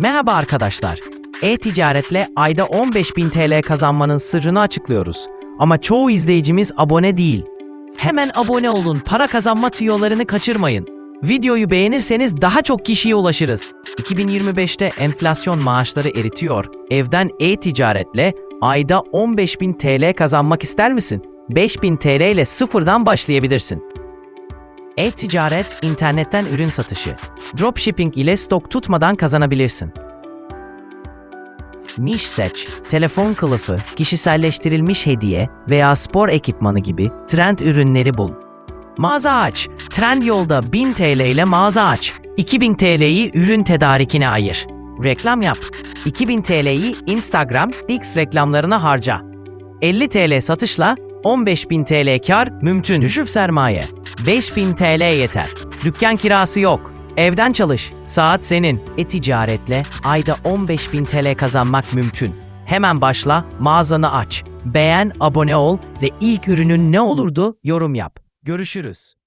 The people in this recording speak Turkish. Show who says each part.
Speaker 1: Merhaba arkadaşlar. E-ticaretle ayda 15.000 TL kazanmanın sırrını açıklıyoruz. Ama çoğu izleyicimiz abone değil. Hemen abone olun, para kazanma tüyolarını kaçırmayın. Videoyu beğenirseniz daha çok kişiye ulaşırız. 2025'te enflasyon maaşları eritiyor. Evden e-ticaretle ayda 15.000 TL kazanmak ister misin? 5.000 TL ile sıfırdan başlayabilirsin. E-ticaret, internetten ürün satışı. Dropshipping ile stok tutmadan kazanabilirsin. Niş seç, telefon kılıfı, kişiselleştirilmiş hediye veya spor ekipmanı gibi trend ürünleri bul. Mağaza aç. Trendyol'da 1000 TL ile mağaza aç. 2000 TL'yi ürün tedarikine ayır. Reklam yap. 2000 TL'yi Instagram, X reklamlarına harca. 50 TL satışla 15.000 TL kar mümkün. Düşük sermaye. 5000 TL yeter. Dükkan kirası yok. Evden çalış. Saat senin. E-ticaretle ayda 15.000 TL kazanmak mümkün. Hemen başla, mağazanı aç. Beğen, abone ol ve ilk ürünün ne olurdu yorum yap. Görüşürüz.